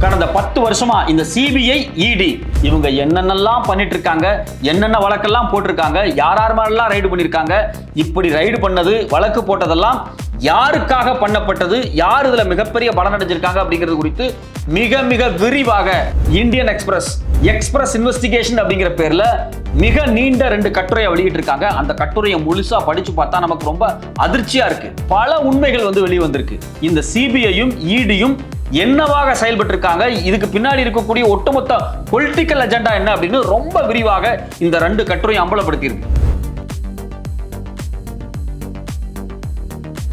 கடந்த பத்து வருஷமா இந்த சிபிஐ இடி இவங்க என்னென்னலாம் பண்ணிட்டு இருக்காங்க என்னென்ன வழக்கெல்லாம் போட்டிருக்காங்க யார் யார் மேலாம் ரைடு பண்ணியிருக்காங்க இப்படி ரைடு பண்ணது வழக்கு போட்டதெல்லாம் யாருக்காக பண்ணப்பட்டது யார் இதுல மிகப்பெரிய பலன் அடைஞ்சிருக்காங்க அப்படிங்கிறது குறித்து மிக மிக விரிவாக இந்தியன் எக்ஸ்பிரஸ் எக்ஸ்பிரஸ் இன்வெஸ்டிகேஷன் அப்படிங்கிற பேர்ல மிக நீண்ட ரெண்டு கட்டுரையை வெளியிட்டு இருக்காங்க அந்த கட்டுரையை முழுசா படிச்சு பார்த்தா நமக்கு ரொம்ப அதிர்ச்சியா இருக்கு. பல உண்மைகள் வந்து வெளியே வந்திருக்கு இந்த சிபிஐயும் இடியும் என்னவாக செயல்பட்டு இருக்காங்க இதுக்கு பின்னாடி இருக்கக்கூடிய ஒட்டுமொத்த பொலிட்டிக்கல் அஜெண்டா என்ன அப்படின்னு ரொம்ப விரிவாக இந்த ரெண்டு கட்டுரையும் அம்பலப்படுத்தியிருக்கு.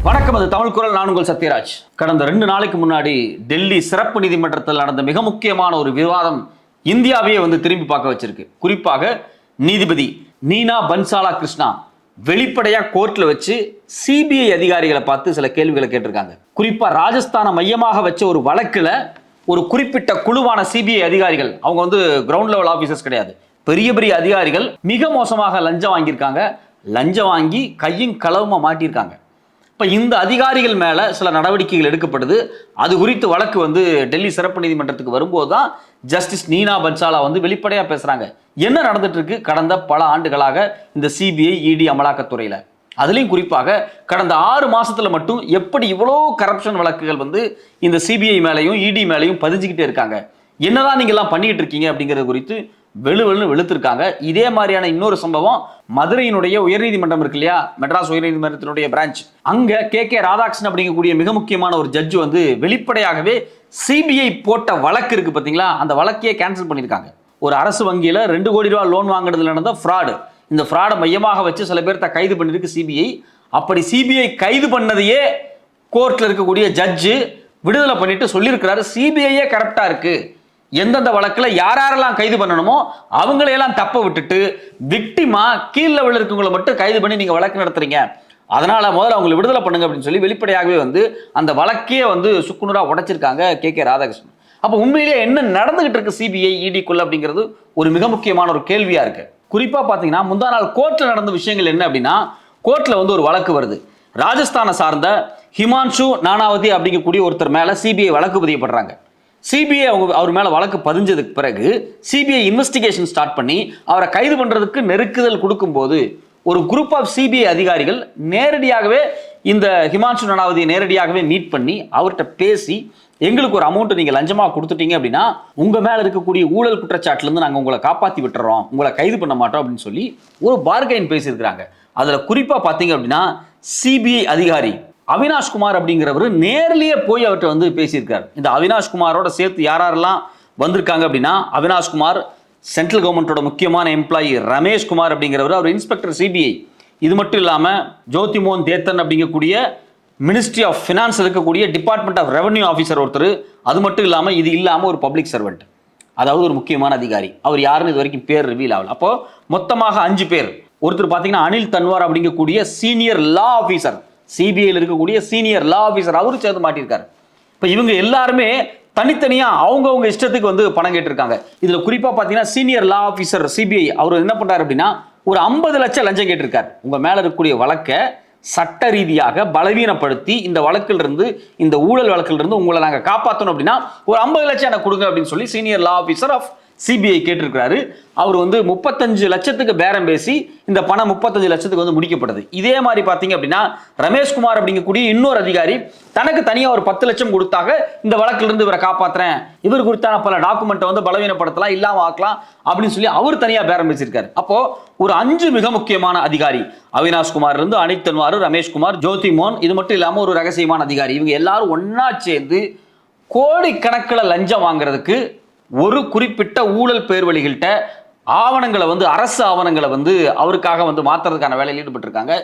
வணக்கம் அது தமிழ் குரல். நான் உங்கள் சத்யராஜ். கடந்த ரெண்டு நாளைக்கு முன்னாடி டெல்லி சிறப்பு நீதிமன்றத்தில் நடந்த மிக முக்கியமான ஒரு விவாதம் இந்தியாவையே வந்து திரும்பி பார்க்க வச்சிருக்கு. குறிப்பாக நீதிபதி நீனா பன்சாலா கிருஷ்ணா வெளிப்படையாக கோர்ட்டில் வச்சு சிபிஐ அதிகாரிகளை பார்த்து சில கேள்விகளை கேட்டிருக்காங்க. குறிப்பா ராஜஸ்தானை மையமாக வச்ச ஒரு வழக்குல ஒரு குறிப்பிட்ட குழுவான சிபிஐ அதிகாரிகள் அவங்க வந்து கிரவுண்ட் லெவல் ஆபீசர்ஸ் கிடையாது. பெரிய பெரிய அதிகாரிகள் மிக மோசமாக லஞ்சம் வாங்கியிருக்காங்க. லஞ்சம் வாங்கி கையும் களவுமா மாட்டியிருக்காங்க. இப்போ இந்த அதிகாரிகள் மேலே சில நடவடிக்கைகள் எடுக்கப்படுது. அது குறித்து வழக்கு வந்து டெல்லி சிறப்பு நீதிமன்றத்துக்கு வரும்போது தான் ஜஸ்டிஸ் நீனா பன்சாலா வந்து வெளிப்படையாக பேசுகிறாங்க என்ன நடந்துட்டு இருக்கு? கடந்த பல ஆண்டுகளாக இந்த சிபிஐ இடி அமலாக்கத்துறையில். அதுலேயும் குறிப்பாக கடந்த ஆறு மாதத்தில் மட்டும் எப்படி இவ்வளோ கரப்ஷன் வழக்குகள் வந்து இந்த சிபிஐ மேலேயும் இடி மேலேயும் பதிஞ்சுக்கிட்டே இருக்காங்க? என்னதான் நீங்கள்லாம் பண்ணிக்கிட்டு பண்ணிட்டு இருக்கீங்க அப்படிங்கிறது குறித்து வெளு வெளுன்னு வெளுத்திருக்காங்க. இதே மாதிரியான இன்னொரு சம்பவம் மதுரையினுடைய உயர்நீதிமன்றம் இருக்கு இல்லையா? மெட்ராஸ் உயர்நீதிமன்றத்தினுடைய பிரான்ச். அங்க கே. கே. ராதாகிருஷ்ணன் அப்படிங்கக்கூடிய மிக முக்கியமான ஒரு ஜட்ஜ் வந்து வெளிப்படையாகவே சிபிஐ போட்ட வழக்கு இருக்கு பாத்தீங்களா? அந்த வழக்கையே கேன்சல் பண்ணியிருக்காங்க ஒரு அரசு வங்கியில ரெண்டு கோடி ரூபாய் லோன் வாங்குறதுல நடந்த ஃப்ராடு இந்த ஃப்ராடை மையமாக வச்சு சில பேர்த்த கைது பண்ணியிருக்கு சிபிஐ அப்படி சிபிஐ கைது பண்ணதையே கோர்ட்டில் இருக்கக்கூடிய ஜட்ஜு விடுதலை பண்ணிட்டு சொல்லியிருக்கிறாரு. சிபிஐயே கரெக்டாக இருக்கு. எந்தெந்த வழக்கில் யார் யாரெல்லாம் கைது பண்ணணுமோ அவங்களையெல்லாம் தப்ப விட்டுட்டு விக்டிமா கீழே லெவலில் இருக்கவங்களை மட்டும் கைது பண்ணி நீங்கள் வழக்கு நடத்துறீங்க. அதனால முதல்ல அவங்களை விடுதலை பண்ணுங்க அப்படின்னு சொல்லி வெளிப்படையாகவே வந்து அந்த வழக்கே வந்து சுக்குநூறாக உடைச்சிருக்காங்க கே கே ராதாகிருஷ்ணன். அப்போ உண்மையிலேயே என்ன நடந்துகிட்டு இருக்கு சிபிஐ இடிக்குள்ள அப்படிங்கிறது ஒரு மிக முக்கியமான ஒரு கேள்வியாக இருக்குது குறிப்பாக பார்த்தீங்கன்னா முந்தா நாள் கோர்ட்டில் நடந்த விஷயங்கள் என்ன அப்படின்னா கோர்ட்டில் வந்து ஒரு வழக்கு வருது. ராஜஸ்தானை சார்ந்த ஹிமான்ஷு நானாவதி அப்படிங்கக்கூடிய ஒருத்தர் மேலே சிபிஐ வழக்கு பதியப்படுறாங்க. சிபிஐ அவங்க அவர் மேலே வழக்கு பதிஞ்சதுக்கு பிறகு சிபிஐ இன்வெஸ்டிகேஷன் ஸ்டார்ட் பண்ணி அவரை கைது பண்ணுறதுக்கு நெருக்குதல் கொடுக்கும்போது ஒரு குரூப் ஆஃப் சிபிஐ அதிகாரிகள் நேரடியாகவே இந்த ஹிமான்ஷு நானாவதியை நேரடியாகவே மீட் பண்ணி அவர்கிட்ட பேசி எங்களுக்கு ஒரு அமௌண்ட் நீங்க லஞ்சமா கொடுத்துட்டீங்க அப்படின்னா உங்க மேல இருக்கக்கூடிய ஊழல் குற்றச்சாட்டுல இருந்து உங்களை காப்பாத்தி விட்டுறோம். உங்களை கைது பண்ண மாட்டோம் அப்படின்னு சொல்லி ஒரு பார்கைன் பேசியிருக்கிறாங்க. அதுல குறிப்பா பாத்தீங்க அப்படின்னா சிபிஐ அதிகாரி அவினாஷ்குமார் அப்படிங்கிறவர் நேர்லேயே போய் அவர்கிட்ட வந்து பேசியிருக்காரு. இந்த அவினாஷ்குமாரோட சேர்த்து யார் யாரெல்லாம் வந்திருக்காங்க அப்படின்னா அவினாஷ்குமார் சென்ட்ரல் கவர்மெண்ட்டோட முக்கியமான எம்ப்ளாயி ரமேஷ்குமார் அப்படிங்கிறவர். அவர் இன்ஸ்பெக்டர் சிபிஐ இது மட்டும் இல்லாமல் ஜோதிமோகன் தேத்தன் அப்படிங்கக்கூடிய மினிஸ்ட்ரி ஆஃப் ஃபினான்ஸ் இருக்கக்கூடிய டிபார்ட்மெண்ட் ஆஃப் ரெவன்யூ ஆஃபீஸர் ஒருத்தர் அது மட்டும் இல்லாமல் இது இல்லாமல் ஒரு பப்ளிக் சர்வெண்ட் அதாவது ஒரு முக்கியமான அதிகாரி. அவர் யாருன்னு இது வரைக்கும் பேர் ரிவீல் ஆகல. அப்போ மொத்தமாக அஞ்சு பேர். ஒருத்தர் பார்த்தீங்கன்னா அனில் தன்வார் அப்படிங்கக்கூடிய சீனியர் லா ஆஃபீஸர் சிபிஐயில் இருக்கக்கூடிய சீனியர் லா ஆஃபீஸர் அவரும் சேர்ந்து மாட்டியிருக்காரு. இப்போ இவங்க எல்லாருமே தனித்தனியாக அவங்கவுங்க இஷ்டத்துக்கு வந்து பணம் கேட்டிருக்காங்க. இதில் குறிப்பாக பார்த்தீங்கன்னா சீனியர் லா ஆஃபீஸர் சிபிஐ அவர் என்ன பண்ணுறாரு அப்படின்னா ஒரு ஐம்பது லட்சம் லஞ்சம் கேட்டிருக்காரு. உங்கள் மேலே இருக்கக்கூடிய வழக்கை சட்ட ரீதியாக பலவீனப்படுத்தி இந்த வழக்கில் இருந்து இந்த ஊழல் வழக்கில் இருந்து உங்களை நாங்கள் காப்பாற்றணும் அப்படின்னா ஒரு ஐம்பது லட்சம் எனக்கு கொடுங்க அப்படின்னு சொல்லி senior law officer of CBI கேட்டிருக்கிறாரு. அவர் வந்து முப்பத்தஞ்சு லட்சத்துக்கு பேரம் பேசி இந்த பணம் முப்பத்தஞ்சு லட்சத்துக்கு வந்து முடிக்கப்படுது இதே மாதிரி பார்த்தீங்க அப்படின்னா ரமேஷ்குமார் அப்படிங்கக்கூடிய இன்னொரு அதிகாரி தனக்கு தனியாக ஒரு பத்து லட்சம் கொடுத்தாக இந்த வழக்கிலிருந்து இவரை காப்பாற்றுறேன் இவர் குறித்தான பல டாக்குமெண்ட்டை வந்து பலவீனப்படுத்தலாம் இல்லாம ஆக்கலாம் அப்படின்னு சொல்லி அவர் தனியாக பேரம் பேசியிருக்காரு. அப்போ ஒரு அஞ்சு மிக முக்கியமான அதிகாரி அவினாஷ்குமார் இருந்து அனித் தன்வார் ரமேஷ்குமார் ஜோதிமோன் இது மட்டும் இல்லாமல் ஒரு ரகசியமான அதிகாரி. இவங்க எல்லாரும் ஒன்னா சேர்ந்து கோடிக்கணக்கில் லஞ்சம் வாங்குறதுக்கு ஒரு குறிப்பிட்ட ஊழல் பேர்வழிகள்கிட்ட ஆவணங்களை வந்து அரசு ஆவணங்களை வந்து அவருக்காக வந்து மாற்றுறதுக்கான வேலையில் ஈடுபட்டிருக்காங்க.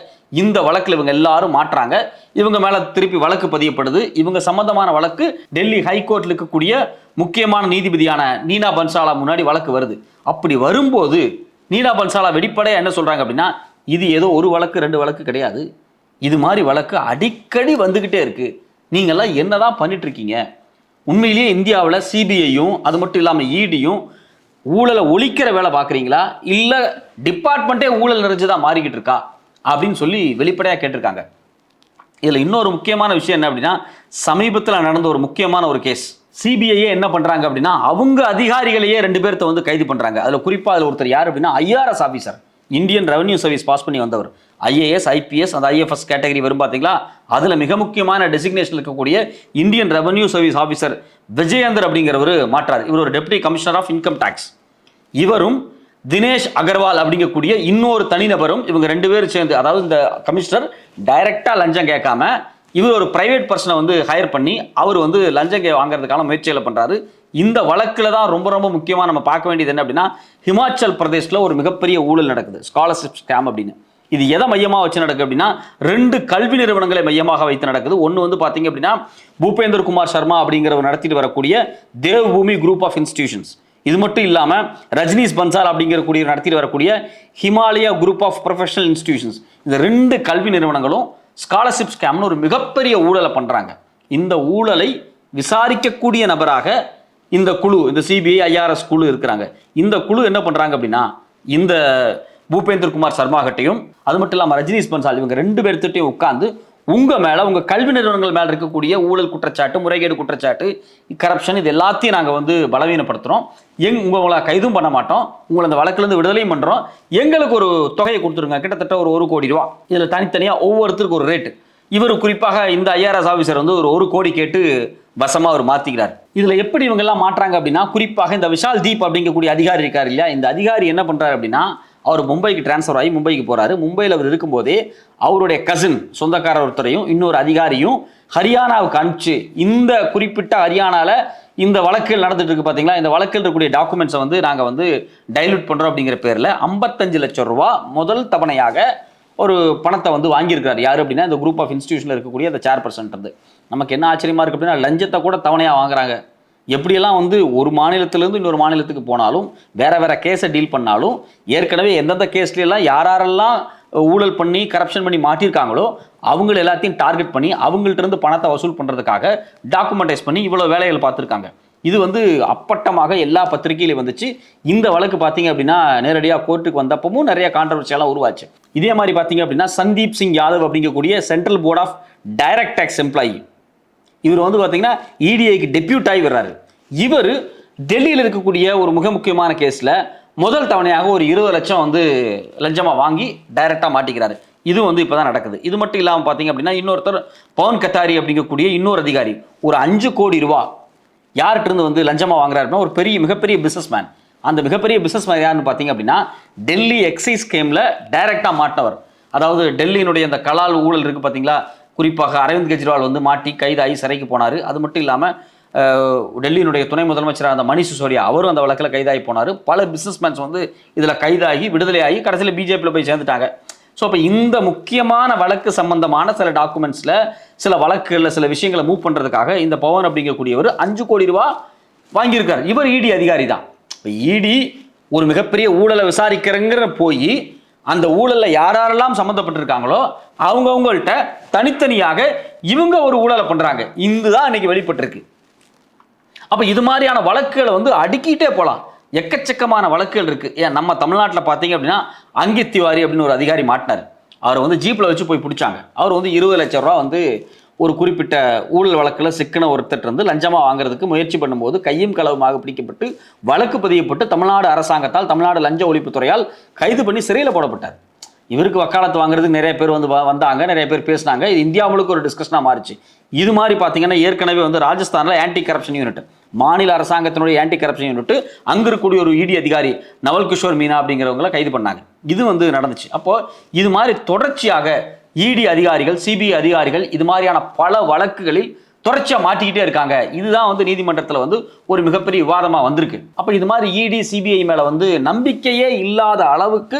இந்த வழக்கில் இவங்க எல்லாரும் மாற்றாங்க. இவங்க மேலே திருப்பி வழக்கு பதியப்படுது. இவங்க சம்பந்தமான வழக்கு டெல்லி ஹைகோர்ட்டில் இருக்கக்கூடிய முக்கியமான நீதிபதியான நீனா பன்சாலா முன்னாடி வழக்கு வருது. அப்படி வரும்போது நீனா பன்சாலா வெளிப்படையாக என்ன சொல்கிறாங்க அப்படின்னா இது ஏதோ ஒரு வழக்கு ரெண்டு வழக்கு கிடையாது. இது மாதிரி வழக்கு அடிக்கடி வந்துக்கிட்டே இருக்குது நீங்கெல்லாம் என்னதான் பண்ணிட்டு இருக்கீங்க? உண்மையிலேயே இந்தியாவில் சிபிஐயும் அது மட்டும் இல்லாமல் இடியும் ஊழலை ஒழிக்கிற வேலை பார்க்குறீங்களா? இல்லை டிபார்ட்மெண்ட்டே ஊழல் நிறைஞ்சதாக மாறிக்கிட்டு இருக்கா? அப்படின்னு சொல்லி வெளிப்படையாக கேட்டிருக்காங்க. இதில் இன்னொரு முக்கியமான விஷயம் என்ன அப்படின்னா சமீபத்தில் நடந்த ஒரு முக்கியமான ஒரு கேஸ் சிபிஐயே என்ன பண்ணுறாங்க அப்படின்னா அவங்க அதிகாரிகளையே ரெண்டு பேர்த்த வந்து கைது பண்ணுறாங்க அதில் குறிப்பாக அதில் ஒருத்தர் யார் அப்படின்னா IRS officer Indian revenue service pass பண்ணி வந்தவர். ஐஏஎஸ் ஐபிஎஸ் அந்த ஐஎஃப்எஸ் கேட்டகரி வரும் பார்த்தீங்களா? அதில் மிக முக்கியமான டெசிக்னேஷன் இருக்கக்கூடிய Indian revenue service officer Vijayender அப்படிங்கிறவர் மாற்றார். இவர் ஒரு deputy commissioner of income tax இவரும் தினேஷ் அகர்வால் அப்படிங்கக்கூடிய இன்னொரு தனிநபரும் இவங்க ரெண்டு பேரும் சேர்ந்து அதாவது இந்த கமிஷனர் டைரக்டா லஞ்சம் கேட்காம இவர் ஒரு பிரைவேட் பர்சனை வந்து ஹையர் பண்ணி அவர் வந்து லஞ்சம் கே வாங்குறதுக்கான முயற்சிகளை பண்ணுறாரு இந்த வழக்கில் தான் ரொம்ப ரொம்ப முக்கியமாக நம்ம பார்க்க வேண்டியது என்ன அப்படின்னா ஹிமாச்சல் பிரதேஷில் ஒரு மிகப்பெரிய ஊழல் நடக்குது. ஸ்காலர்ஷிப் ஸ்கேம் அப்படின்னு. இது எதை மையமாக வச்சு நடக்குது அப்படின்னா ரெண்டு கல்வி நிறுவனங்களை மையமாக வைத்து நடக்குது. ஒன்று வந்து பார்த்தீங்க அப்படின்னா பூபேந்தர் குமார் சர்மா அப்படிங்கிறவர் நடத்திட்டு வரக்கூடிய தேவ்பூமி குரூப் ஆஃப் இன்ஸ்டிடியூஷன்ஸ் இது மட்டும் இல்லாமல் ரஜினிஸ் பன்சால் அப்படிங்கிறக்கூடிய நடத்திட்டு வரக்கூடிய Himalaya group of professional institutions இந்த ரெண்டு கல்வி நிறுவனங்களும் ஸ்காலர்ஷிப் ஸ்கேம்னு ஒரு மிகப்பெரிய ஊழலை பண்ணுறாங்க இந்த ஊழலை விசாரிக்கக்கூடிய நபராக இந்த குழு இந்த சிபிஐ ஐஆர்எஸ் குழு இருக்கிறாங்க. இந்த குழு என்ன பண்ணுறாங்க அப்படின்னா இந்த பூபேந்தர் குமார் சர்மாகட்டையும் அது மட்டும் இல்லாமல் ரஜினிஷ் பன்சால் இவங்க ரெண்டு பேர்த்திட்டையும் உட்காந்து உங்கள் மேலே உங்கள் கல்வி நிறுவனங்கள் மேலே இருக்கக்கூடிய ஊழல் குற்றச்சாட்டு முறைகேடு குற்றச்சாட்டு கரப்ஷன் இது எல்லாத்தையும் நாங்கள் வந்து பலவீனப்படுத்துகிறோம் எங் உங்களை கைதும் பண்ண மாட்டோம். உங்களை அந்த வழக்குலேருந்து விடுதலையும் பண்ணுறோம் எங்களுக்கு ஒரு தொகையை கொடுத்துருங்க. கிட்டத்தட்ட ஒரு ஒரு கோடி ரூபா. இதில் தனித்தனியாக ஒவ்வொருத்தருக்கு ஒரு ரேட்டு இவர் குறிப்பாக இந்த ஐஆர்எஸ் ஆஃபீஸர் வந்து ஒரு ஒரு கோடி கேட்டு வசமாக அவர் மாற்றிக்கிறார் இதில் எப்படி இவங்கெல்லாம் மாற்றுறாங்க மாற்றாங்க அப்படின்னா குறிப்பாக இந்த விஷால் தீப் அப்படிங்கக்கூடிய அதிகாரி இருக்கார் இல்லையா? இந்த அதிகாரி என்ன பண்ணுறாரு அப்படின்னா அவர் மும்பைக்கு டிரான்ஸ்ஃபர் ஆகி மும்பைக்கு போகிறாரு மும்பையில் அவர் இருக்கும்போதே அவருடைய கசின் சொந்தக்காரர் ஒருத்தரையும் இன்னொரு அதிகாரியும் ஹரியானாவுக்கு அனுப்பிச்சு இந்த குறிப்பிட்ட ஹரியானாவில் இந்த வழக்கில் நடந்துட்டு இருக்கு பார்த்தீங்களா இந்த வழக்கில் இருக்கக்கூடிய டாக்குமெண்ட்ஸை வந்து நாங்கள் வந்து டைலூட் பண்ணுறோம் அப்படிங்கிற பேரில் ஐம்பத்தஞ்சு லட்சம் ரூபா முதல் தவணையாக ஒரு பணத்தை வந்து வாங்கியிருக்காரு யார் அப்படின்னா இந்த குரூப் ஆஃப் இன்ஸ்டியூஷனில் இருக்கக்கூடிய அந்த சேர்பர்சன் இருந்து நமக்கு என்ன ஆச்சரியமா இருக்கு அப்படின்னா லஞ்சத்தை கூட தவணையாக வாங்குறாங்க. எப்படியெல்லாம் வந்து ஒரு மாநிலத்திலேருந்து இன்னொரு மாநிலத்துக்கு போனாலும் வேற வேற கேஸை டீல் பண்ணாலும் ஏற்கனவே எந்தெந்த கேஸ்லாம் யார் யாரெல்லாம் ஊழல் பண்ணி கரப்ஷன் பண்ணி மாட்டியிருக்காங்களோ அவங்கள எல்லாத்தையும் டார்கெட் பண்ணி அவங்கள்ட்ட இருந்து பணத்தை வசூல் பண்ணுறதுக்காக டாக்குமெண்டைஸ் பண்ணி இவ்வளோ வேலைகள் பார்த்துருக்காங்க. இது வந்து அப்பட்டமாக எல்லா பத்திரிகையிலையும் வந்துச்சு. இந்த வழக்கு பார்த்தீங்க அப்படின்னா நேரடியாக கோர்ட்டுக்கு வந்தப்பவும் நிறைய கான்ட்ரவர்சியெல்லாம் உருவாச்சு. இதே மாதிரி பார்த்தீங்க அப்படின்னா சந்தீப் சிங் யாதவ் அப்படிங்கக்கூடிய central board of direct tax employee இவர் வந்து பார்த்தீங்கன்னா இடிஐக்கு டெபியூட் ஆகி வர்றாரு. இவர் டெல்லியில் இருக்கக்கூடிய ஒரு மிக முக்கியமான கேஸில் முதல் தவணையாக ஒரு இருபது லட்சம் வந்து லஞ்சமாக வாங்கி டைரெக்டாக மாட்டிக்கிறாரு. இது வந்து இப்போ தான் நடக்குது. இது மட்டும் இல்லாமல் பார்த்தீங்க அப்படின்னா இன்னொருத்தர் பவன் கத்தாரி அப்படிங்கக்கூடிய இன்னொரு அதிகாரி ஒரு அஞ்சு கோடி ரூபா யார்கிட்டருந்து வந்து லஞ்சமாக வாங்குறாரு அப்படின்னா ஒரு பெரிய மிகப்பெரிய பிஸ்னஸ் மேன் அந்த மிகப்பெரிய பிஸ்னஸ் மேன் யாருன்னு பார்த்தீங்க அப்படின்னா டெல்லி எக்ஸைஸ் கேமில் டைரெக்டாக மாட்டினவர். அதாவது டெல்லியினுடைய அந்த கலால் ஊழல் இருக்குது பார்த்தீங்களா குறிப்பாக அரவிந்த் கெஜ்ரிவால் வந்து மாட்டி கைதாகி சிறைக்கு போனார். அது மட்டும் இல்லாமல் டெல்லியினுடைய துணை முதலமைச்சராக அந்த மணிஷ் சிசோடியா அவரும் அந்த வழக்கில் கைதாகி போனார். பல பிஸ்னஸ்மேன்ஸ் வந்து இதில் கைதாகி விடுதலையாகி கடைசியில் பிஜேபியில் போய் சேர்ந்துட்டாங்க. ஸோ அப்போ இந்த முக்கியமான வழக்கு சம்பந்தமான சில டாக்குமெண்ட்ஸில் சில வழக்குகளில் சில விஷயங்களை மூவ் பண்ணுறதுக்காக இந்த பவன் அப்படிங்கக்கூடியவர் அஞ்சு கோடி ரூபா வாங்கியிருக்கார். இவர் இடி அதிகாரி தான். இப்போ இடி ஒரு மிகப்பெரிய ஊழலை விசாரிக்கிறங்கிற போய் அந்த ஊழலில் யார் யாரெல்லாம் சம்மந்தப்பட்டிருக்காங்களோ அவங்கவுங்கள்ட்ட தனித்தனியாக இவங்க ஒரு ஊழலை பண்றாங்க. இதுதான் இன்னைக்கு வெளிப்பட்டிருக்கு. அப்போ இது மாதிரியான வழக்குகளை வந்து அடுக்கிட்டே போகலாம் எக்கச்சக்கமான வழக்குகள் இருக்குது ஏன் நம்ம தமிழ்நாட்டில் பார்த்தீங்க அப்படின்னா அங்கித் திவாரி அப்படின்னு ஒரு அதிகாரி மாட்டினார். அவர் வந்து ஜீப்பில் வச்சு போய் பிடிச்சாங்க. அவர் வந்து இருபது லட்ச ரூபா வந்து ஒரு குறிப்பிட்ட ஊழல் வழக்கில் சிக்கன ஒருத்தர் வந்து லஞ்சமாக வாங்குறதுக்கு முயற்சி பண்ணும்போது கையும் களவுமாக பிடிக்கப்பட்டு வழக்கு பதியப்பட்டு தமிழ்நாடு அரசாங்கத்தால் தமிழ்நாடு லஞ்ச ஒழிப்புத்துறையால் கைது பண்ணி சிறையில் போடப்பட்டார். இவருக்கு வக்காலத்து வாங்குறதுக்கு நிறைய பேர் வந்து வ- வந்தாங்க நிறைய பேர் பேசினாங்க. இது இந்தியா முழுக்க ஒரு டிஸ்கஷனாக மாறிச்சு. இது மாதிரி பார்த்தீங்கன்னா ஏற்கனவே வந்து ராஜஸ்தானில் ஆன்டி கரப்ஷன் யூனிட் மாநில அரசாங்கத்தினுடைய ஆன்டி கரப்ஷன் யூனிட் அங்கே இருக்கக்கூடிய ஒரு இடி அதிகாரி நவல் கிஷோர் மீனா அப்படிங்கிறவங்கள கைது பண்ணாங்க. இது வந்து நடந்துச்சு. அப்போது இது மாதிரி தொடர்ச்சியாக இடி அதிகாரிகள் சிபிஐ அதிகாரிகள் இது மாதிரியான பல வழக்குகளில் தொடர்ச்சியாக மாட்டிக்கிட்டே இருக்காங்க. இதுதான் வந்து நீதிமன்றத்தில் வந்து ஒரு மிகப்பெரிய விவாதமாக வந்திருக்கு. அப்போ இது மாதிரி இடி சிபிஐ மேலே வந்து நம்பிக்கையே இல்லாத அளவுக்கு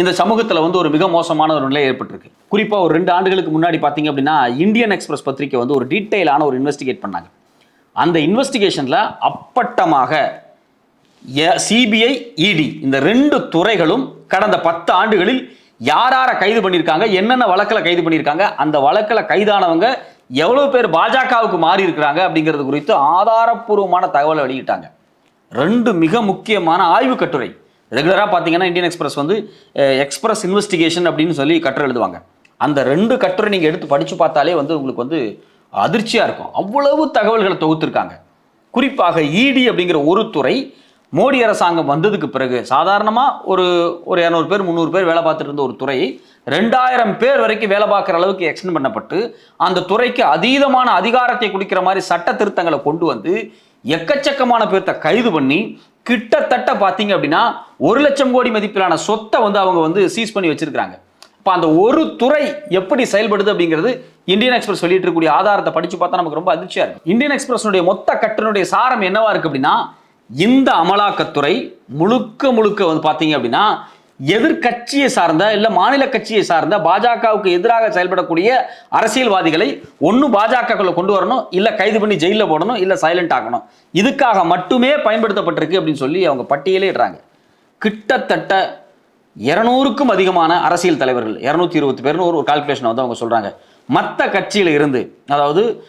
இந்த சமூகத்தில் வந்து ஒரு மிக மோசமான ஒரு நிலை ஏற்பட்டிருக்கு. குறிப்பாக ஒரு ரெண்டு ஆண்டுகளுக்கு முன்னாடி பார்த்தீங்க அப்படின்னா இந்தியன் எக்ஸ்பிரஸ் பத்திரிக்கை வந்து ஒரு டீட்டெயிலான ஒரு இன்வெஸ்டிகேட் பண்ணாங்க. அந்த இன்வெஸ்டிகேஷனில் அப்பட்டமாக சிபிஐ இடி இந்த ரெண்டு துறைகளும் கடந்த பத்து ஆண்டுகளில் யார் யாரை கைது பண்ணியிருக்காங்க என்னென்ன வழக்கில் கைது பண்ணியிருக்காங்க அந்த வழக்கில் கைதானவங்க எவ்வளோ பேர் பாஜகவுக்கு மாறி இருக்கிறாங்க அப்படிங்கிறது குறித்து ஆதாரப்பூர்வமான தகவலை வெளியிட்டாங்க. ரெண்டு மிக முக்கியமான ஆய்வு கட்டுரை. ரெகுலராக பார்த்தீங்கன்னா இந்தியன் எக்ஸ்பிரஸ் வந்து எக்ஸ்பிரஸ் இன்வெஸ்டிகேஷன் அப்படின்னு சொல்லி கட்டுரை எழுதுவாங்க. அந்த ரெண்டு கட்டுரை நீங்கள் எடுத்து படித்து பார்த்தாலே வந்து உங்களுக்கு வந்து அதிர்ச்சியாக இருக்கும். அவ்வளவு தகவல்களை தொகுத்துருக்காங்க. குறிப்பாக இடி அப்படிங்கிற ஒரு துறை மோடி அரசாங்கம் வந்ததுக்கு பிறகு சாதாரணமாக ஒரு ஒரு இரநூறு பேர் முந்நூறு பேர் வேலை பார்த்துட்டு இருந்த ஒரு துறை ரெண்டாயிரம் பேர் வரைக்கும் வேலை பார்க்குற அளவுக்கு எக்ஸ்டெண்ட் பண்ணப்பட்டு அந்த துறைக்கு அதீதமான அதிகாரத்தை குடிக்கிற மாதிரி சட்ட திருத்தங்களை கொண்டு வந்து எக்கச்சக்கமான பேர்த்த கைது பண்ணி கிட்டத்தட்ட பார்த்தீங்க அப்படின்னா ஒரு லட்சம் கோடி மதிப்பிலான சொத்தை வந்து அவங்க வந்து சீஸ் பண்ணி வச்சிருக்கிறாங்க. இப்போ அந்த ஒரு துறை எப்படி செயல்படுது அப்படிங்கிறது இந்தியன் எக்ஸ்பிரஸ் வெளியிட்டு இருக்கக்கூடிய ஆதாரத்தை படிச்சு பார்த்தா நமக்கு ரொம்ப அதிர்ச்சியா இருக்கு இந்தியன் எக்ஸ்பிரஸ்னுடைய மொத்த கட்டனுடைய சாரம் என்னவா இருக்கு அப்படின்னா இந்த அமலாக்கத்துறை முழுக்க முழுக்க வந்து பார்த்தீங்க அப்படின்னா எதிர்க்கட்சியை சார்ந்த இல்லை மாநில கட்சியை சார்ந்த பாஜகவுக்கு எதிராக செயல்படக்கூடிய அரசியல்வாதிகளை ஒன்று பாஜகக்குள்ள கொண்டு வரணும் இல்லை கைது பண்ணி ஜெயிலில் போடணும் இல்லை சைலண்ட் ஆகணும் இதுக்காக மட்டுமே பயன்படுத்தப்பட்டிருக்கு அப்படின்னு சொல்லி அவங்க பட்டியலே இடுறாங்க. கிட்டத்தட்ட இரநூறுக்கும் அதிகமான அரசியல் தலைவர்கள் இரநூத்தி இருபத்தி பேர்னு ஒரு கால்குலேஷன் வந்து அவங்க சொல்கிறாங்க மற்ற கட்சியில் இருந்து அதாவது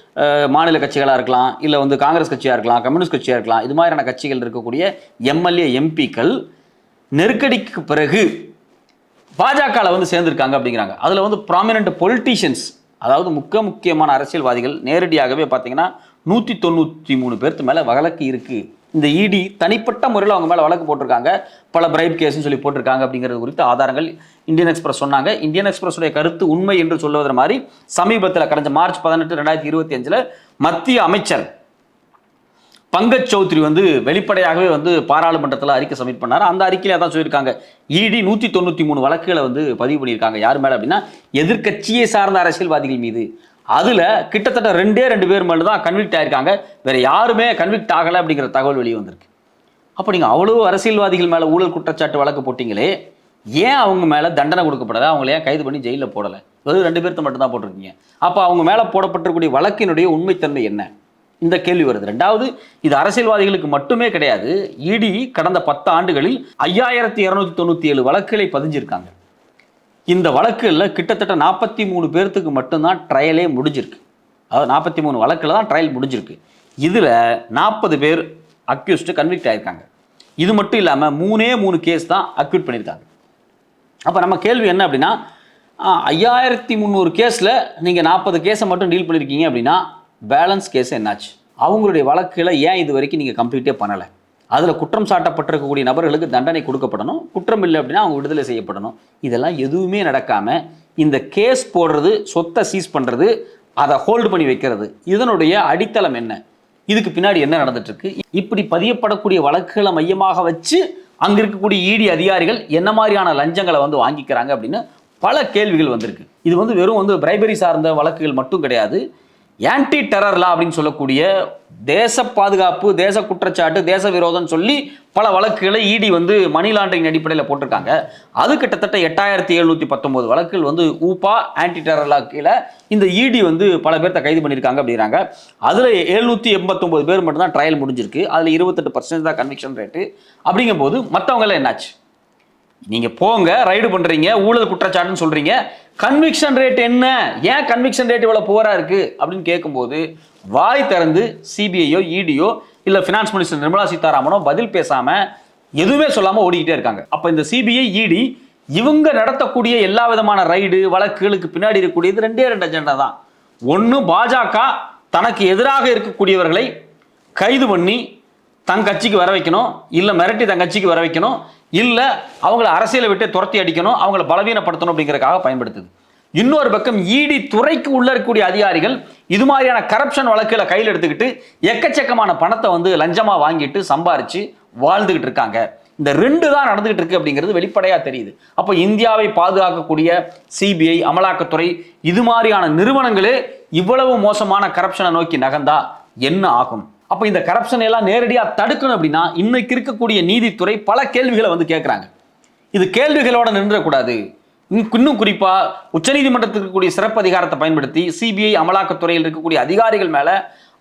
மாநில கட்சிகளாக இருக்கலாம் இல்லை வந்து காங்கிரஸ் கட்சியாக இருக்கலாம் கம்யூனிஸ்ட் கட்சியாக இருக்கலாம் இது மாதிரியான கட்சிகள் இருக்கக்கூடிய எம்எல்ஏ எம்பிக்கள் நெருக்கடிக்கு பிறகு பாஜகவில் வந்து சேர்ந்துருக்காங்க அப்படிங்கிறாங்க. அதில் வந்து ப்ராமினென்ட் பொலிட்டீஷியன்ஸ் அதாவது முக்க முக்கியமான அரசியல்வாதிகள் நேரடியாகவே பார்த்தீங்கன்னா நூற்றி தொண்ணூற்றி மூணு பேர்த்து மேலே வழக்கு இருக்குது இந்த இடி தனிப்பட்ட முறையில் அவங்க மேலே வழக்கு போட்டிருக்காங்க. பல பிரைப் கேஸ்ன்னு சொல்லி போட்டிருக்காங்க அப்படிங்கிறது குறித்து ஆதாரங்கள் இந்தியன் எக்ஸ்பிரஸ் சொன்னாங்க. இந்தியன் எக்ஸ்பிரஸுடைய கருத்து உண்மை என்று சொல்லுவதற்கு மாதிரி சமீபத்தில் கடந்த மார்ச் பதினெட்டு ரெண்டாயிரத்தி இருபத்தி அஞ்சில் மத்திய அமைச்சர் பங்கஜ் சௌத்ரி வந்து வெளிப்படையாகவே வந்து பாராளுமன்றத்தில் அறிக்கை சப்மிட் பண்ணார். அந்த அறிக்கையில தான் சொல்லியிருக்காங்க. இடி நூற்றி தொண்ணூற்றி மூணு வழக்குகளை வந்து பதிவு பண்ணியிருக்காங்க. யார் மேலே அப்படின்னா எதிர்க்கட்சியை சார்ந்த அரசியல்வாதிகள் மீது. அதில் கிட்டத்தட்ட ரெண்டே ரெண்டு பேர் மேலே தான் கன்விக்ட் ஆயிருக்காங்க. வேற யாருமே கன்விக்ட் ஆகலை அப்படிங்கிற தகவல் வெளியே வந்திருக்கு. அப்போ நீங்கள் அவ்வளோ அரசியல்வாதிகள் மேலே ஊழல் குற்றச்சாட்டு வழக்கு போட்டிங்களே ஏன் அவங்க மேலே தண்டனை கொடுக்கப்படாத அவங்கள ஏன் கைது பண்ணி ஜெயிலில் போடலை? வெறும் ரெண்டு பேர்த்த மட்டும் தான் போட்டிருக்கீங்க. அப்போ அவங்க மேலே போடப்பட்டிருக்கக்கூடிய வழக்கினுடைய உண்மைத்தன்மை என்ன? இந்த கேள்வி வருது. ரெண்டாவது இது அரசியல்வாதிகளுக்கு மட்டுமே கிடையாது இடி கடந்த பத்து ஆண்டுகளில் ஐயாயிரத்தி இரநூத்தி தொண்ணூற்றி ஏழு வழக்குகளை பதிஞ்சிருக்காங்க. இந்த வழக்குகளில் கிட்டத்தட்ட நாற்பத்தி மூணு பேர்த்துக்கு மட்டும்தான் ட்ரையலே முடிஞ்சிருக்கு. அதாவது நாற்பத்தி மூணு வழக்கில் தான் ட்ரையல் முடிஞ்சிருக்கு. இதில் நாற்பது பேர் அக்யூஸ்டு கன்விக்ட் ஆகியிருக்காங்க இது மட்டும் இல்லாமல் மூணே மூணு கேஸ் தான் அக்யூட் பண்ணியிருக்காங்க. அப்போ நம்ம கேள்வி என்ன அப்படின்னா ஐயாயிரத்தி முந்நூறு கேஸில் நீங்கள் நாற்பது கேஸை மட்டும் டீல் பண்ணியிருக்கீங்க அப்படின்னா பேலன்ஸ் கேஸ் என்னாச்சு? அவங்களுடைய வழக்கில் ஏன் இது வரைக்கும் நீங்கள் கம்ப்ளீட்டே பண்ணலை? அதில் குற்றம் சாட்டப்பட்டிருக்கக்கூடிய நபர்களுக்கு தண்டனை கொடுக்கப்படணும். குற்றம் இல்லை அப்படின்னா அவங்க விடுதலை செய்யப்படணும். இதெல்லாம் எதுவுமே நடக்காமல் இந்த கேஸ் போடுறது சொத்தை சீஸ் பண்ணுறது அதை ஹோல்டு பண்ணி வைக்கிறது இதனுடைய அடித்தளம் என்ன? இதுக்கு பின்னாடி என்ன நடந்துட்டு இப்படி பதியப்படக்கூடிய வழக்குகளை மையமாக வச்சு அங்கே இருக்கக்கூடிய இடி அதிகாரிகள் என்ன மாதிரியான லஞ்சங்களை வந்து வாங்கிக்கிறாங்க அப்படின்னு பல கேள்விகள் வந்திருக்கு. இது வந்து வெறும் வந்து பிரைபரி சார்ந்த வழக்குகள் மட்டும் கிடையாது. ஆன்டி டெரர் லா அப்படின்னு சொல்லக்கூடிய தேச பாதுகாப்பு தேச குற்றச்சாட்டு தேச விரோதம் சொல்லி பல வழக்குகளை இடி வந்து மணி லாண்டரிங் அடிப்படையில் போட்டிருக்காங்க. அது கிட்டத்தட்ட எட்டாயிரத்தி எழுநூற்றி பத்தொம்போது வழக்குகள் வந்து ஊபா ஆன்டி டெரர் லா கீழே இந்த இடி வந்து பல பேர்த்த கைது பண்ணியிருக்காங்க அப்படிங்கிறாங்க. அதில் எழுநூற்றி எண்பத்தொம்போது பேர் மட்டும்தான் ட்ரையல் முடிஞ்சிருக்கு. அதில் இருபத்தெட்டு பர்சன்ட் தான் கன்விக்ஷன் ரேட்டு அப்படிங்கும்போது மற்றவங்களாம் என்னாச்சு? நீங்க போங்க ரைடு பண்றீங்க ஊழல் குற்றச்சாட்டுன்னு சொல்றீங்க. கன்விக்ஷன் ரேட் என்ன? ஏன் கன்விக்ஷன் ரேட் இவ்வளோ புவராக இருக்குது அப்படின்னு கேட்கும்போது வாய் திறந்து சிபிஐயோ இடியோ இல்லை ஃபினான்ஸ் மினிஸ்டர் நிர்மலா சீதாராமனோ பதில் பேசாமல் எதுவுமே சொல்லாமல் ஓடிக்கிட்டே இருக்காங்க. அப்போ இந்த சிபிஐ இடி இவங்க நடத்தக்கூடிய எல்லா விதமான ரைடு வழக்குகளுக்கு பின்னாடி இருக்கக்கூடியது ரெண்டே ரெண்டு அஜெண்டா தான். ஒன்று பாஜக தனக்கு எதிராக இருக்கக்கூடியவர்களை கைது பண்ணி தன் கட்சிக்கு வர வைக்கணும் இல்லை மிரட்டி தன் கட்சிக்கு வர வைக்கணும் இல்லை அவங்கள அரசியலை விட்டு துரத்தி அடிக்கணும் அவங்கள பலவீனப்படுத்தணும் அப்படிங்கிறக்காக பயன்படுத்துது. இன்னொரு பக்கம் இடி துறைக்கு உள்ள இருக்கக்கூடிய அதிகாரிகள் இது மாதிரியான கரப்ஷன் வழக்கில் கையில் எடுத்துக்கிட்டு எக்கச்சக்கமான பணத்தை வந்து லஞ்சமாக வாங்கிட்டு சம்பாரித்து வாழ்ந்துக்கிட்டு இருக்காங்க. இந்த ரெண்டு தான் நடந்துகிட்டு இருக்கு அப்படிங்கிறது வெளிப்படையாக தெரியுது. அப்போ இந்தியாவை பாதுகாக்கக்கூடிய சிபிஐ அமலாக்கத்துறை இது மாதிரியான நிறுவனங்களே இவ்வளவு மோசமான கரப்ஷனை நோக்கி நகர்ந்தா என்ன ஆகும்? அப்போ இந்த கரப்ஷன் எல்லாம் நேரடியாக தடுக்கணும் அப்படின்னா இன்னைக்கு இருக்கக்கூடிய நீதித்துறை பல கேள்விகளை வந்து கேட்குறாங்க இது கேள்விகளோட நின்றக்கூடாது இன்னும் குறிப்பாக குறிப்பா உச்சநீதிமன்றத்தில் இருக்கக்கூடிய சிறப்பு அதிகாரத்தை பயன்படுத்தி சிபிஐ அமலாக்கத்துறையில் இருக்கக்கூடிய அதிகாரிகள் மேல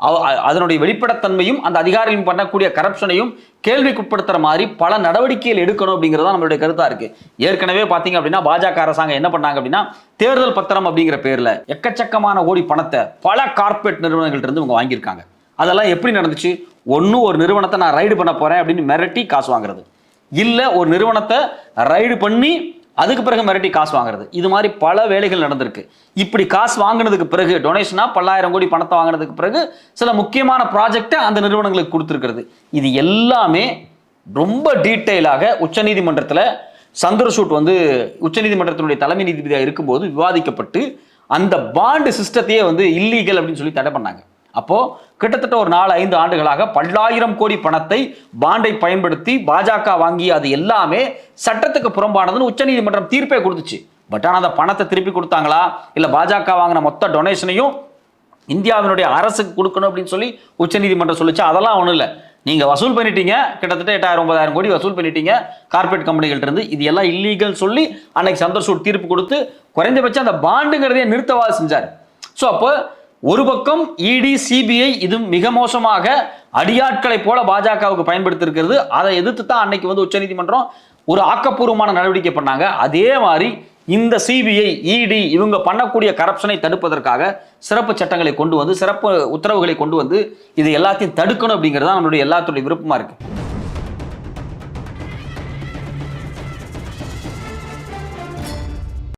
அவ- அதனுடைய வெளிப்படத்தன்மையும் அந்த அதிகாரிகள் பண்ணக்கூடிய கரப்ஷனையும் கேள்விக்குட்படுத்துற மாதிரி பல நடவடிக்கைகள் எடுக்கணும் அப்படிங்கிறது தான் நம்மளுடைய கருத்தா இருக்கு. ஏற்கனவே பாத்தீங்க அப்படின்னா பாஜக அரசாங்கம் என்ன பண்ணாங்க அப்படின்னா தேர்தல் பத்திரம் அப்படிங்கிற பேர்ல எக்கச்சக்கமான கோடி பணத்தை பல கார்ப்பரேட் நிறுவனங்கள்ட்ட இருந்து இவங்க வாங்கியிருக்காங்க. அதெல்லாம் எப்படி நடந்துச்சு? ஒன்று ஒரு நிறுவனத்தை நான் ரைடு பண்ண போகிறேன் அப்படின்னு மிரட்டி காசு வாங்குறது. இல்லை ஒரு நிறுவனத்தை ரைடு பண்ணி அதுக்கு பிறகு மிரட்டி காசு வாங்குறது. இது மாதிரி பல வேலைகள் நடந்திருக்கு. இப்படி காசு வாங்கினதுக்கு பிறகு டொனேஷனா பல்லாயிரம் கோடி பணத்தை வாங்கினதுக்கு பிறகு சில முக்கியமான ப்ராஜெக்டை அந்த நிறுவனங்களுக்கு கொடுத்துருக்கிறது. இது எல்லாமே ரொம்ப டீட்டெயிலாக உச்சநீதிமன்றத்தில் சந்திரசூட் வந்து உச்சநீதிமன்றத்தினுடைய தலைமை நீதிபதியாக இருக்கும்போது விவாதிக்கப்பட்டு அந்த பாண்டு சிஸ்டத்தையே வந்து இல்லீகல் அப்படின்னு சொல்லி தடை பண்ணாங்க. அப்போ கிட்டத்தட்ட ஒரு நாலு ஐந்து ஆண்டுகளாக பல்லாயிரம் கோடி பணத்தை பாண்டை பயன்படுத்தி பாஜக வாங்கி அது எல்லாமே சட்டத்துக்கு புறம்பானதுன்னு உச்சநீதிமன்றம் தீர்ப்பே கொடுத்துச்சு. பட் ஆனால் அந்த பணத்தை திருப்பி கொடுத்தாங்களா? இல்லை பாஜக வாங்கின மொத்த டொனேஷனையும் இந்தியாவினுடைய அரசுக்கு கொடுக்கணும் அப்படின்னு சொல்லி உச்சநீதிமன்றம் சொல்லிச்சு. அதெல்லாம் ஒன்றும் இல்லை. நீங்கள் வசூல் பண்ணிட்டீங்க. கிட்டத்தட்ட எட்டாயிரம் ஒன்பதாயிரம் கோடி வசூல் பண்ணிட்டீங்க. கார்பரேட் கம்பெனிகள்ட்ட இருந்து இது எல்லாம் இல்லீகல் சொல்லி அன்னைக்கு சந்தோஷ் தீர்ப்பு கொடுத்து குறைந்தபட்சம் அந்த பாண்டுங்கிறதையே நிறுத்தவாது செஞ்சார். ஸோ அப்போ ஒரு பக்கம் இடி சிபிஐ இது மிக மோசமாக அடியாட்களை போல பாஜகவுக்கு பயன்படுத்தியிருக்கிறது அதை எதிர்த்து தான் அன்னைக்கு வந்து உச்சநீதிமன்றம் ஒரு ஆக்கப்பூர்வமான நடவடிக்கை பண்ணாங்க. அதே மாதிரி இந்த சிபிஐ இடி இவங்க பண்ணக்கூடிய கரப்ஷனை தடுப்பதற்காக சிறப்பு சட்டங்களை கொண்டு வந்து சிறப்பு உத்தரவுகளை கொண்டு வந்து இது எல்லாத்தையும் தடுக்கணும் அப்படிங்கிறது தான் நம்மளுடைய எல்லாத்துடைய விருப்பமாக இருக்குது